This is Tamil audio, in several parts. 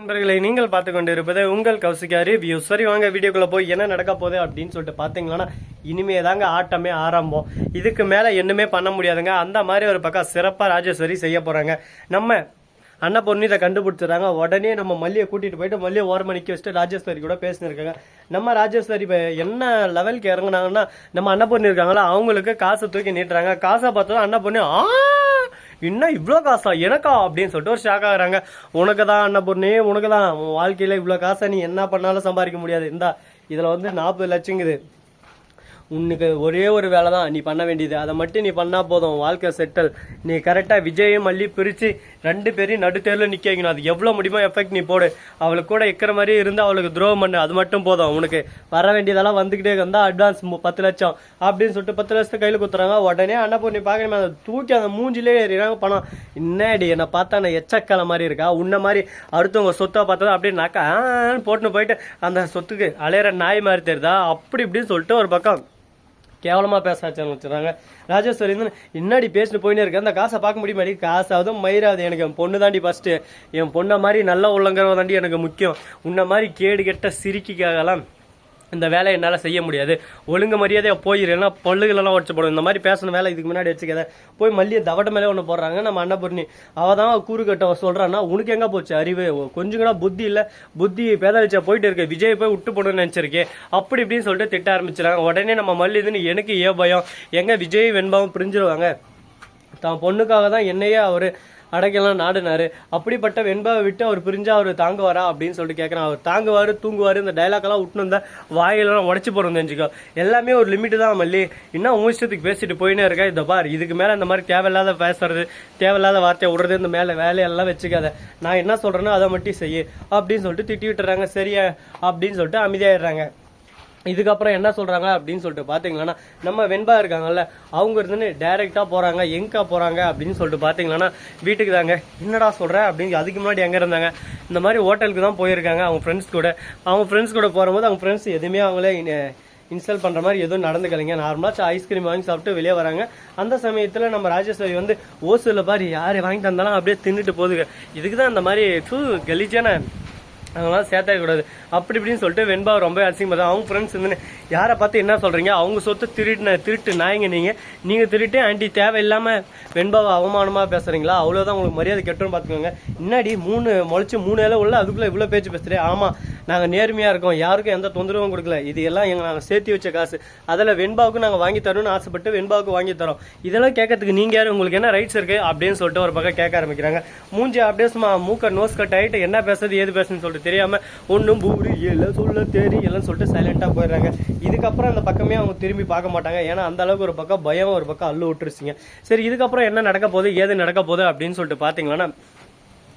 நண்பர்களை நீங்கள் பார்த்து கொண்டு இருப்பது உங்கள் கௌசிகா ரிவ்யூ. சரி வாங்க வீடியோக்குள்ளே போய் என்ன நடக்க போகுது அப்படின்னு சொல்லிட்டு பார்த்தீங்கன்னா இனிமே தாங்க ஆட்டமே ஆரம்பம். இதுக்கு மேலே என்னமே பண்ண முடியாதுங்க. அந்த மாதிரி ஒரு பக்கம் சிறப்பாக ராஜேஸ்வரி செய்ய போகிறாங்க நம்ம அன்னபொண்ணு இதை கண்டுபிடிச்சிடுறாங்க. உடனே நம்ம மல்லியை கூட்டிகிட்டு போயிட்டு மல்லியை ஓரமாக நிற்க வச்சுட்டு ராஜேஸ்வரி கூட பேசினிருக்காங்க. நம்ம ராஜேஸ்வரி இப்போ என்ன லெவலுக்கு இறங்குனாங்கன்னா நம்ம அன்னபொண்ணு இருக்காங்களா அவங்களுக்கு காசை தூக்கி நீட்டுறாங்க. காசை பார்த்தோம் அண்ணா பொண்ணு ஆ இன்னும் இவ்வளோ காசா? எனக்கா? அப்படின்னு சொல்லிட்டு ஒரு ஷாக் ஆகுறாங்க. உனக்கு தான் அன்னபூர்ணி. உனக்கு தான் உன் வாழ்க்கையில் இவ்வளோ காசை நீ என்ன பண்ணாலும் சம்பாதிக்க முடியாது. இந்தா இதில் வந்து நாற்பது லட்சங்குது உனக்கு ஒரே ஒரு வேலை தான் நீ பண்ண வேண்டியது. அதை மட்டும் நீ பண்ணா போதும். வாழ்க்கை செட்டில் நீ கரெக்டாக விஜயம் மல்லி பிரித்து ரெண்டு பேரையும் நடுத்தேரில் நிற்க வைக்கணும் அது எவ்வளோ முடியுமோ எஃபெக்ட் நீ போடு. அவளுக்கு கூட இருக்கிற மாதிரி இருந்து அவளுக்கு துரோகம் பண்ணு. அது மட்டும் போதும். உனக்கு வர வேண்டியதெல்லாம் வந்துக்கிட்டே இருந்தால் அட்வான்ஸ் பத்து லட்சம் அப்படின்னு சொல்லிட்டு பத்து லட்சத்தை கையில் குத்துறாங்க உடனே அண்ணா நீ பார்க்கணுமே அதை தூக்கி அந்த மூஞ்சிலே எறிகிறாங்க பணம். என்னடி என்னை பார்த்தா நான் எச்சக்கலை மாதிரி இருக்கா? உன்ன மாதிரி அடுத்தவங்க சொத்தை பார்த்தா அப்படியே போட்டுன்னு போயிட்டு அந்த சொத்துக்கு அலையிற நாய் மாதிரி தெரியுதா? அப்படி இப்படின்னு சொல்லிட்டு ஒரு பக்கம். கேவலமாக பேச ஆரம்பிச்சிடுறாங்க ராஜேஸ்வரி வந்து என்னடி பேசிட்டு போயினே இருக்கு? அந்த காசை பார்க்க முடியுமாடி காசாவது மயிராது எனக்கு. என் பொண்ணு தாண்டி ஃபஸ்ட்டு என் பொண்ணை மாதிரி நல்ல உள்ளங்கிறவ தாண்டி எனக்கு முக்கியம். உன்ன மாதிரி கேடு கெட்ட சிரிக்கிக்காகலாம் இந்த வேலையை என்னால் செய்ய முடியாது. ஒழுங்கு மரியாதையாக போயிடுறேன்னா பல்லுகளெல்லாம் உடச்சு போடும் இந்த மாதிரி பேசின வேலை இதுக்கு முன்னாடி வச்சுக்காத போய் மல்லியை தவட்ட மேலே ஒன்று போடுறாங்க. நம்ம அன்னபூர்ணி. அவள் தான் கூறு கட்ட சொல்கிறான்னா உனக்கு எங்கே போச்சு? அறிவு. கொஞ்சம் கூட புத்தி இல்லை. புத்தி பேதளிச்சா போயிட்டு இருக்கு. விஜய் போய் விட்டு போடணும்னு நினச்சிருக்கேன் அப்படி இப்படின்னு சொல்லிட்டு திட்ட ஆரம்பிச்சிடறாங்க உடனே நம்ம மல்லி இதுன்னு எனக்கு ஏ பயம். எங்கே விஜய் வெண்பாவும் பிரிஞ்சிருவாங்க. தான் பொண்ணுக்காக தான் என்னையே அவர் அடைக்கலாம் நாடுனாரு. அப்படிப்பட்ட வெண்பாவை விட்டு அவர் பிரிஞ்சா அவர் தாங்குவாரா அப்படின்னு சொல்லிட்டு கேட்குறான் அவர் தாங்குவாரு தூங்குவாரு இந்த டைலாக் விட்டுனு விட்டுன்னு இருந்தா வாயிலெல்லாம் உடச்சி போறோம் தெரிஞ்சுக்கோ. எல்லாமே ஒரு லிமிட்டு தான் மல்லி. இன்னும் உன் இஷ்டத்துக்கு பேசிட்டு போயினே இருக்கா. இந்த பார் இதுக்கு மேல இந்த மாதிரி தேவையில்லாத பேசுறது தேவையில்லாத வார்த்தையை விடுறது இந்த மேல வேலையெல்லாம் வச்சுக்காத. நான் என்ன சொல்கிறேனோ அதை மட்டும் செய்யு அப்படின்னு சொல்லிட்டு திட்டி விட்டுறாங்க. சரியா அப்படின்னு சொல்லிட்டு அமைதியாயிடுறாங்க. இதுக்கப்புறம் என்ன சொல்கிறாங்க அப்படின்னு சொல்லிட்டு பார்த்தீங்கன்னா நம்ம வெண்பா இருக்காங்கல்ல அவங்க இருந்து டைரக்டா போகிறாங்க எங்கே போகிறாங்க அப்படின்னு சொல்லிட்டு பார்த்தீங்கன்னா வீட்டுக்கு தாங்க. என்னடா சொல்கிறேன் அப்படின்னு அதுக்கு முன்னாடி எங்கே இருந்தாங்க? இந்த மாதிரி ஹோட்டலுக்கு தான் போயிருக்காங்க அவங்க ஃப்ரெண்ட்ஸ் கூட. அவங்க ஃப்ரெண்ட்ஸ் கூட போகும்போது அவங்க ஃப்ரெண்ட்ஸ் எதுவுமே அவங்களே இன்ஸ்டால் பண்ணுற மாதிரி எதுவும் நடந்துக்கலைங்க. நார்மலாக ஐஸ்கிரீம் வாங்கி சாப்பிட்டு வெளியே வராங்க. அந்த சமயத்தில் நம்ம ராஜேஸ்வரி வந்து ஓசூரில் பாரு யார் வாங்கி தந்தாலும் அப்படியே தின்னுட்டு போகுதுங்க. இதுக்கு தான் இந்த மாதிரி ஃபுல் கலீஜான அதெல்லாம் சேர்த்தாயக்கூடாது அப்படி இப்படின்னு சொல்லிட்டு வெண்பா ரொம்ப அசிங்கமாக அவங்க ஃப்ரெண்ட்ஸ் வந்து யாரை பார்த்து என்ன சொல்கிறீங்க அவங்க சொத்து திருட்டு திருட்டு நாயங்க நீங்கள் நீங்கள் திருட்டு ஆண்டி தேவையில்லாமல் வெண்பாவை அவமானமாக பேசுகிறீங்களா அவ்வளோதான் உங்களுக்கு மரியாதை கெட்டோன்னு பார்த்துக்கோங்க. முன்னாடி மூணு முளைச்சி மூணு இலை உள்ள அதுக்குள்ளே இவ்வளோ பேச்சு பேசுகிறேன் ஆமாம் நாங்கள் நேர்மையாக இருக்கோம். யாருக்கும் எந்த தொந்தரவும் கொடுக்கல. இது எல்லாம் எங்கள் நாங்கள் சேர்த்து வச்ச காசு. அதில் வெண்பாவுக்கு நாங்கள் வாங்கி தரணும்னு ஆசைப்பட்டு வெண்பாவுக்கு வாங்கி தரோம். இதெல்லாம் கேட்கறதுக்கு நீங்கள் யார்? உங்களுக்கு என்ன ரைட்ஸ் இருக்குது அப்படின்னு சொல்லிட்டு ஒரு பக்கம் கேட்க ஆரம்பிக்கிறாங்க. மூஞ்சி அப்படியே சும்மா மூக்க நோஸ் கட் ஆகிட்டு என்ன பேசுறது ஏது பேசுன்னு சொல்லிட்டு தெரியாமல் ஒன்றும் பூரி எல்லாம் சொல்ல தெரியலன்னு சொல்லிட்டு சைலண்ட்டாக போயிடுறாங்க. இதுக்கப்புறம் அந்த பக்கமே அவங்க திரும்பி பார்க்க மாட்டாங்க. ஏன்னா அந்த அளவுக்கு ஒரு பக்கம் பயம் ஒரு பக்கம் அள்ளு விட்டுருச்சிங்க. சரி இதுக்கப்புறம் என்ன நடக்க போகுது ஏது நடக்க போகுது அப்படின்னு சொல்லிட்டு பார்த்தீங்கன்னா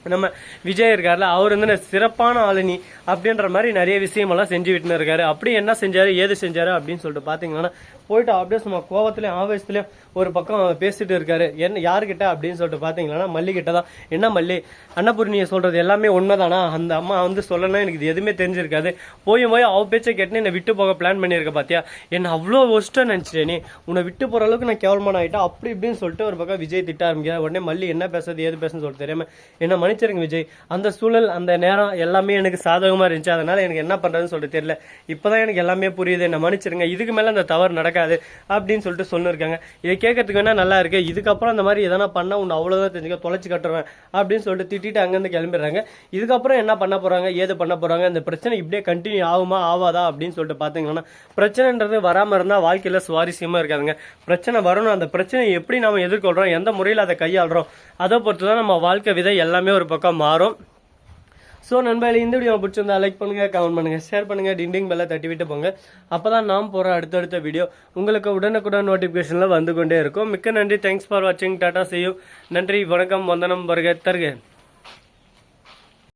நம்ம விஜய் இருக்கார்ல அவர் வந்து சிறப்பான ஆளுநி அப்படின்ற மாதிரி நிறைய விஷயமெல்லாம் செஞ்சு விட்டுன்னு இருக்காரு. அப்படி என்ன செஞ்சாரு ஏது செஞ்சாரு அப்படின்னு சொல்லிட்டு பார்த்தீங்கன்னா போயிட்டு அப்படியே சும்மா கோவத்துலேயும் ஆவேசத்துலேயும் ஒரு பக்கம் பேசிட்டு இருக்காரு. என்ன யாருக்கிட்ட அப்படின்னு சொல்லிட்டு பார்த்தீங்கன்னா மல்லி கிட்ட தான் என்ன மல்லி? அன்னபூர்ணியை சொல்றது எல்லாமே உண்மைதானா? அந்த அம்மா வந்து சொல்லணும் எனக்கு இது எதுவுமே தெரிஞ்சிருக்காது. போய் போய் அவ பேச்சை கேட்டு என்னை விட்டு போக பிளான் பண்ணியிருக்க பாத்தியா? என்ன அவ்வளோ ஒஸ்ட்டாக நினச்சிட்டேன் நீ. உன்னை விட்டு போகிற அளவுக்கு நான் கேவலமான ஆகிட்டேன் அப்படி இப்படின்னு சொல்லிட்டு ஒரு பக்கம் விஜய் திட்ட ஆரம்பிக்கிறார். உடனே மல்லி என்ன பேசுறது ஏது பேசுன்னு சொல்லிட்டு தெரியாம என்ன மன்னிச்சிருங்க விஜய். அந்த சூழல் அந்த நேரம் எல்லாமே எனக்கு சாதகமாக இருந்துச்சு. அதனால எனக்கு என்ன பண்ணுறதுன்னு சொல்லிட்டு தெரியல. இப்போதான் எனக்கு எல்லாமே புரியுது. என்ன மன்னிச்சிருங்க. இதுக்கு மேலே அந்த தவறு நடக்க நடக்காது அப்படின்னு சொல்லிட்டு சொல்லியிருக்காங்க இதை கேட்கறதுக்கு வேணா நல்லா இருக்கு. இதுக்கப்புறம் அந்த மாதிரி எதனா பண்ணா உன்னை அவ்வளோதான் தெரிஞ்சுக்க தொலைச்சு கட்டுறேன் அப்படின்னு சொல்லிட்டு திட்டிட்டு அங்கேருந்து கிளம்பிடுறாங்க. இதுக்கப்புறம் என்ன பண்ண போறாங்க? ஏது பண்ண போறாங்க? இந்த பிரச்சனை இப்படியே கண்டினியூ ஆகுமா ஆவாதா அப்படின்னு சொல்லிட்டு பார்த்தீங்கன்னா பிரச்சனைன்றது வராமல் இருந்தால் வாழ்க்கையில் சுவாரஸ்யமாக இருக்காதுங்க. பிரச்சனை வரணும். அந்த பிரச்சனையை எப்படி நாம எதிர்கொள்கிறோம் எந்த முறையில் அதை கையாளுறோம்? அதை பொறுத்து தான் நம்ம வாழ்க்கை விதை எல்லாமே ஒரு பக்கம் மாறும். ஸோ நண்பர்களே இந்த வீடியோ பிடிச்சிருந்தா லைக் பண்ணுங்கள் கமெண்ட் பண்ணுங்கள் ஷேர் பண்ணுங்கள் டிண்டிங் பெல்ல தட்டி விட்டு போங்க. அப்பதான் நாம் போகிற அடுத்தடுத்த வீடியோ உங்களுக்கு உடனுக்குடன் நோட்டிஃபிகேஷனில் வந்து கொண்டே இருக்கும். மிக்க நன்றி. தேங்க்ஸ் ஃபார் வாட்சிங் டாட்டா செய்யும் நன்றி. வணக்கம். வந்தனம். வருக. தருக.